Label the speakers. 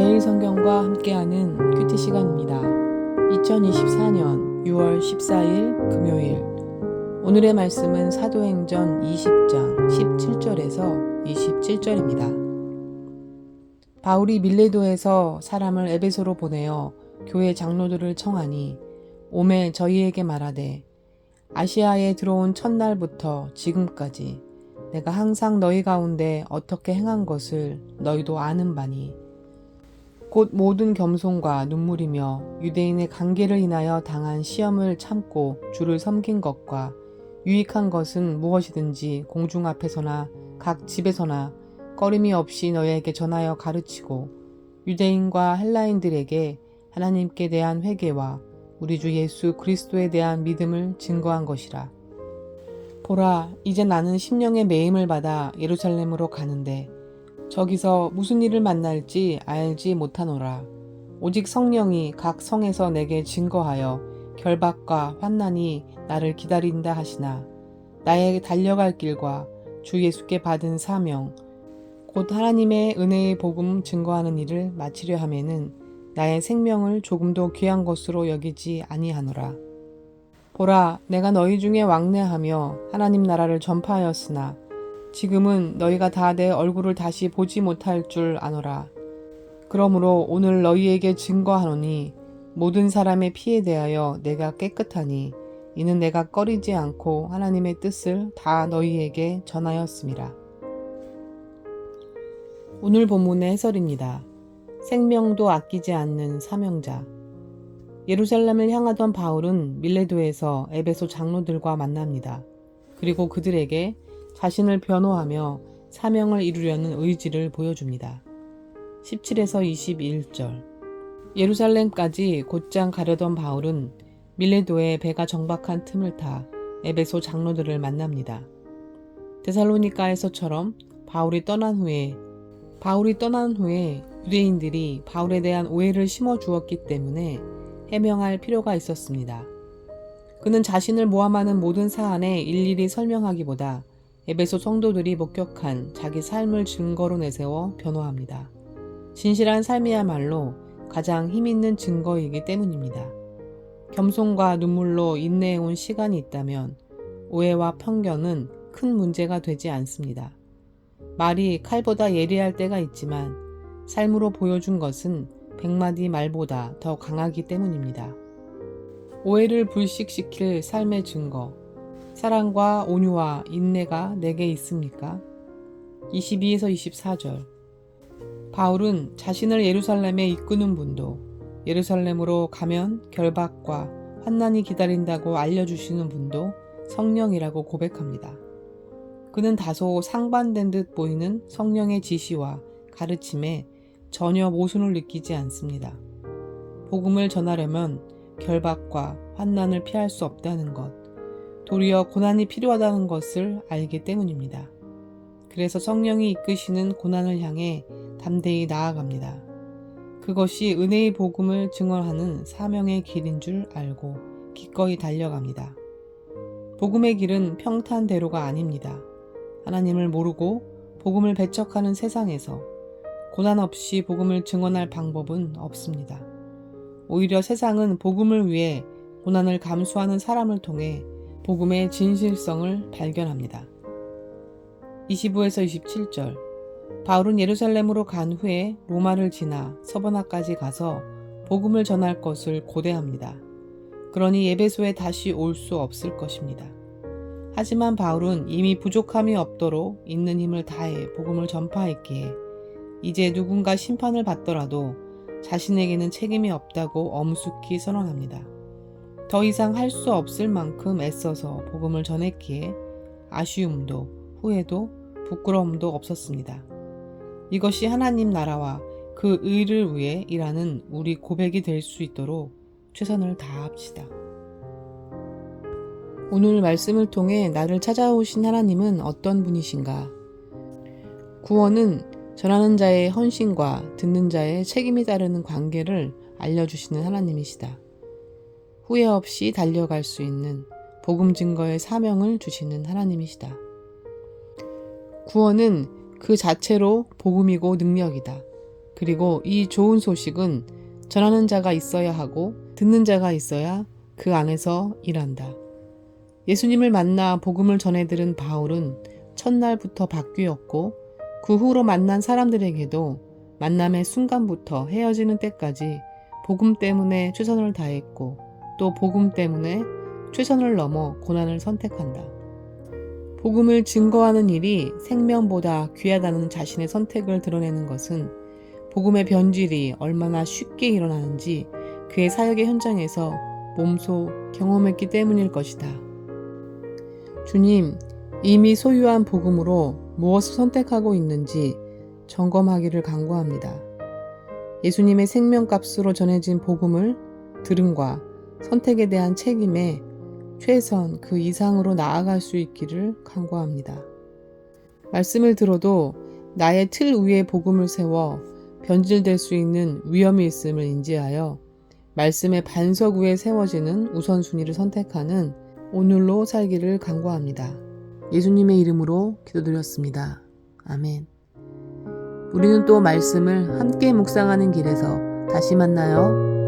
Speaker 1: 매일 성경과 함께하는 큐티 시간입니다. 2024년 6월 14일 금요일 오늘의 말씀은 사도행전 20장 17절에서 27절입니다. 바울이 밀레도에서 사람을 에베소로 보내어 교회 장로들을 청하니 오매 저희에게 말하되 아시아에 들어온 첫날부터 지금까지 내가 항상 너희 가운데 어떻게 행한 것을 너희도 아는 바니 곧 모든 겸손과 눈물이며 유대인의 관계를 인하여 당한 시험을 참고 주를 섬긴 것과 유익한 것은 무엇이든지 공중 앞에서나 각 집에서나 꺼림이 없이 너희에게 전하여 가르치고 유대인과 헬라인들에게 하나님께 대한 회개와 우리 주 예수 그리스도에 대한 믿음을 증거한 것이라. 보라, 이제 나는 심령의 매임을 받아 예루살렘으로 가는데 저기서 무슨 일을 만날지 알지 못하노라. 오직 성령이 각 성에서 내게 증거하여 결박과 환난이 나를 기다린다 하시나 나의 달려갈 길과 주 예수께 받은 사명 곧 하나님의 은혜의 복음 증거하는 일을 마치려 하면은 나의 생명을 조금도 귀한 것으로 여기지 아니하노라. 보라, 내가 너희 중에 왕래하며 하나님 나라를 전파하였으나 지금은 너희가 다 내 얼굴을 다시 보지 못할 줄 아노라. 그러므로 오늘 너희에게 증거하노니 모든 사람의 피에 대하여 내가 깨끗하니 이는 내가 꺼리지 않고 하나님의 뜻을 다 너희에게 전하였습니다. 오늘 본문의 해설입니다. 생명도 아끼지 않는 사명자. 예루살렘을 향하던 바울은 밀레도에서 에베소 장로들과 만납니다. 그리고 그들에게 자신을 변호하며 사명을 이루려는 의지를 보여줍니다. 17에서 21절. 예루살렘까지 곧장 가려던 바울은 밀레도에 배가 정박한 틈을 타 에베소 장로들을 만납니다. 데살로니카에서처럼 바울이 떠난 후에 바울이 떠난 후에 유대인들이 바울에 대한 오해를 심어 주었기 때문에 해명할 필요가 있었습니다. 그는 자신을 모함하는 모든 사안에 일일이 설명하기보다 에베소 성도들이 목격한 자기 삶을 증거로 내세워 변호합니다. 진실한 삶이야말로 가장 힘있는 증거이기 때문입니다. 겸손과 눈물로 인내해온 시간이 있다면 오해와 편견은 큰 문제가 되지 않습니다. 말이 칼보다 예리할 때가 있지만 삶으로 보여준 것은 백마디 말보다 더 강하기 때문입니다. 오해를 불식시킬 삶의 증거, 사랑과 온유와 인내가 내게 있습니까? 22에서 24절. 바울은 자신을 예루살렘에 이끄는 분도 예루살렘으로 가면 결박과 환난이 기다린다고 알려주시는 분도 성령이라고 고백합니다. 그는 다소 상반된 듯 보이는 성령의 지시와 가르침에 전혀 모순을 느끼지 않습니다. 복음을 전하려면 결박과 환난을 피할 수 없다는 것, 도리어 고난이 필요하다는 것을 알기 때문입니다. 그래서 성령이 이끄시는 고난을 향해 담대히 나아갑니다. 그것이 은혜의 복음을 증언하는 사명의 길인 줄 알고 기꺼이 달려갑니다. 복음의 길은 평탄대로가 아닙니다. 하나님을 모르고 복음을 배척하는 세상에서 고난 없이 복음을 증언할 방법은 없습니다. 오히려 세상은 복음을 위해 고난을 감수하는 사람을 통해 복음의 진실성을 발견합니다. 25에서 27절 바울은 예루살렘으로 간 후에 로마를 지나 서버나까지 가서 복음을 전할 것을 고대합니다. 그러니 예배소에 다시 올 수 없을 것입니다. 하지만 바울은 이미 부족함이 없도록 있는 힘을 다해 복음을 전파했기에 이제 누군가 심판을 받더라도 자신에게는 책임이 없다고 엄숙히 선언합니다. 더 이상 할 수 없을 만큼 애써서 복음을 전했기에 아쉬움도 후회도 부끄러움도 없었습니다. 이것이 하나님 나라와 그 의를 위해 일하는 우리 고백이 될 수 있도록 최선을 다합시다. 오늘 말씀을 통해 나를 찾아오신 하나님은 어떤 분이신가? 구원은 전하는 자의 헌신과 듣는 자의 책임이 따르는 관계를 알려주시는 하나님이시다. 후회 없이 달려갈 수 있는 복음 증거의 사명을 주시는 하나님이시다. 구원은 그 자체로 복음이고 능력이다. 그리고 이 좋은 소식은 전하는 자가 있어야 하고 듣는 자가 있어야 그 안에서 일한다. 예수님을 만나 복음을 전해 들은 바울은 첫날부터 바뀌었고 그 후로 만난 사람들에게도 만남의 순간부터 헤어지는 때까지 복음 때문에 최선을 다했고 또 복음 때문에 최선을 넘어 고난을 선택한다. 복음을 증거하는 일이 생명보다 귀하다는 자신의 선택을 드러내는 것은 복음의 변질이 얼마나 쉽게 일어나는지 그의 사역의 현장에서 몸소 경험했기 때문일 것이다. 주님, 이미 소유한 복음으로 무엇을 선택하고 있는지 점검하기를 간구합니다. 예수님의 생명값으로 전해진 복음을 들음과 선택에 대한 책임에 최선 그 이상으로 나아갈 수 있기를 간구합니다. 말씀을 들어도 나의 틀 위에 복음을 세워 변질될 수 있는 위험이 있음을 인지하여 말씀의 반석 위에 세워지는 우선순위를 선택하는 오늘로 살기를 간구합니다. 예수님의 이름으로 기도드렸습니다. 아멘. 우리는 또 말씀을 함께 묵상하는 길에서 다시 만나요.